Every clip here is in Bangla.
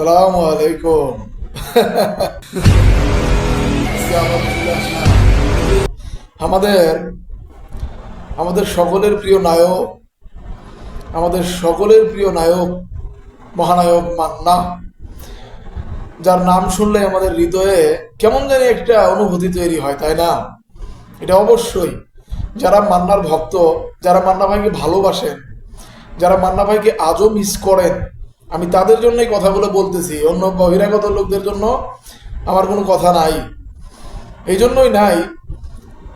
সালাম আলাইকুম। আমাদের আমাদের সকলের প্রিয় নায়ক, আমাদের সকলের প্রিয় নায়ক, মহানায়ক মান্না, যার নাম শুনলে আমাদের হৃদয়ে কেমন জানি একটা অনুভূতি তৈরি হয়, তাই না? এটা অবশ্যই। যারা মান্নার ভক্ত, যারা মান্না ভাইকে ভালোবাসেন, যারা মান্না ভাইকে আজও মিস করেন আমি তাদের জন্যই কথাগুলো বলতেছি। অন্য বহিরাগত লোকদের জন্য আমার কোনো কথা নাই। এই জন্যই নাই।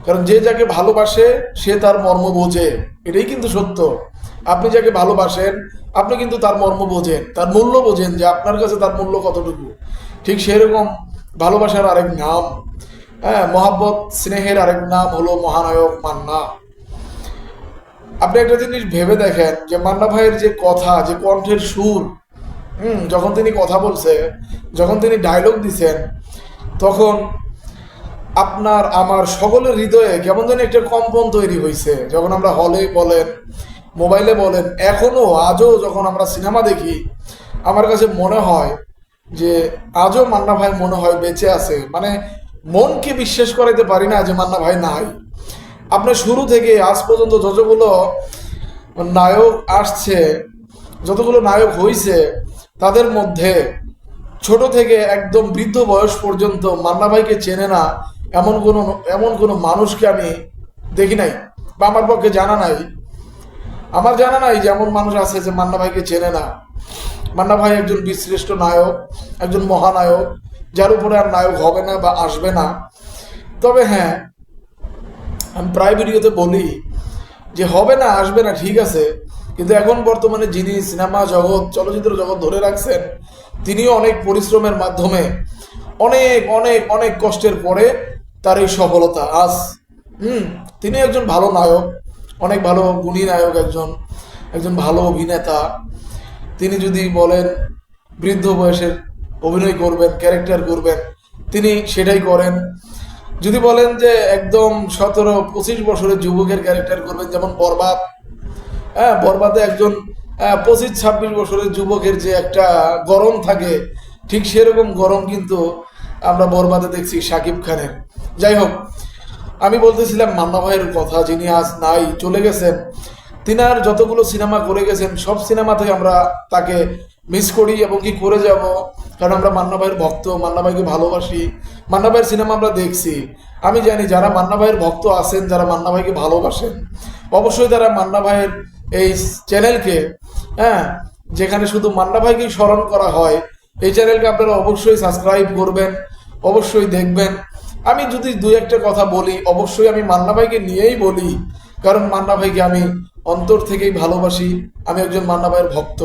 কারণ যে যাকে ভালোবাসে, সে তার মর্ম বোঝে। এটাই কিন্তু সত্য। আপনি যাকে ভালোবাসেন, আপনি কিন্তু তার মর্ম বোঝেন। তার মূল্য বোঝেন যে আপনার কাছে তার মূল্য কতটুকু। ঠিক সেরকম ভালোবাসার আরেক নাম। হ্যাঁ মহাব্বত, স্নেহের আরেক নাম হলো মহানায়ক মান্না। আপনি একটা জিনিস ভেবে দেখেন যে মান্না ভাইয়ের যে কথা, যে কণ্ঠের সুর হুম, যখন তিনি কথা বলছে, যখন তিনি ডায়লগ দিছেন, তখন আপনার আমার সকলের হৃদয়ে কেমন যেন একটা কম্পন তৈরি হয়েছে যখন আমরা হলে বলেন মোবাইলে বলেন, এখনও আজও যখন আমরা সিনেমা দেখি, আমার কাছে মনে হয় যে আজও মান্না ভাই মনে হয় বেঁচে আছে। মানে মনকে বিশ্বাস করাইতে পারি না যে মান্না ভাই নাই। আপনার শুরু থেকে আজ পর্যন্ত যতগুলো নায়ক আসছে, যতগুলো নায়ক হয়েছে তাদের মধ্যে ছোট থেকে একদম বৃদ্ধ বয়স পর্যন্ত মান্না ভাইকে চেনে না, এমন কোনো এমন কোনো মানুষকে আমি দেখি নাই বা আমার পক্ষে জানা নাই। আমার জানা নাই যে এমন মানুষ আছে যে মান্না ভাইকে চেনে না। মান্না ভাই একজন বিশ্রেষ্ঠ নায়ক, একজন মহানায়ক, যার উপরে আর নায়ক হবে না বা আসবে না। তবে হ্যাঁ আমি প্রায় ভিডিওতে বলি যে হবে না, আসবে না, ঠিক আছে। কিন্তু এখন বর্তমানে যিনি সিনেমা জগৎ, চলচ্চিত্র জগৎ ধরে রাখছেন, তিনিও অনেক পরিশ্রমের মাধ্যমে অনেক অনেক অনেক কষ্টের পরে তার এই সফলতা। আজ হুম, তিনি একজন ভালো নায়ক, অনেক ভালো গুণী নায়ক একজন একজন ভালো অভিনেতা। তিনি যদি বলেন, বৃদ্ধ বয়সের অভিনয় করবেন, ক্যারেক্টার করবেন, তিনি সেটাই করেন। যদি বলেন যে একদম সতেরো, পঁচিশ বছরের যুবকের ক্যারেক্টার করবেন, যেমন বরবাদ হ্যাঁ বরবাদে একজন আহ, পঁচিশ ছাব্বিশ বছরের যুবকের যে একটা গরম থাকে ঠিক সেরকম গরম কিন্তু আমরা বরবাদে দেখছি সাকিব খানের। যাই হোক আমি বলতেছিলাম মান্না ভাইয়ের কথা যিনি আজ নাই চলে গেছেন। তিনার যতগুলো সিনেমা করে গেছেন সব সিনেমা থেকে আমরা তাকে মিস করি এবং কি করে যাব কারণ আমরা মান্না ভাইয়ের ভক্ত মান্না ভাইকে ভালোবাসি মান্না ভাইয়ের সিনেমা আমরা দেখছি। আমি জানি যারা মান্না ভাইয়ের ভক্ত আছেন যারা মান্না ভাইকে ভালোবাসেন অবশ্যই তারা মান্না ভাইয়ের এই চ্যানেলকে হ্যাঁ যেখানে শুধু মান্না ভাইকেই স্মরণ করা হয়, এই চ্যানেলকে আপনারা অবশ্যই সাবস্ক্রাইব করবেন, অবশ্যই দেখবেন। আমি যদি দু একটা কথা বলি, অবশ্যই আমি মান্না ভাইকে নিয়েই বলি, কারণ মান্না ভাইকে আমি অন্তর থেকেই ভালোবাসি, আমি একজন মান্না ভাইয়ের ভক্ত।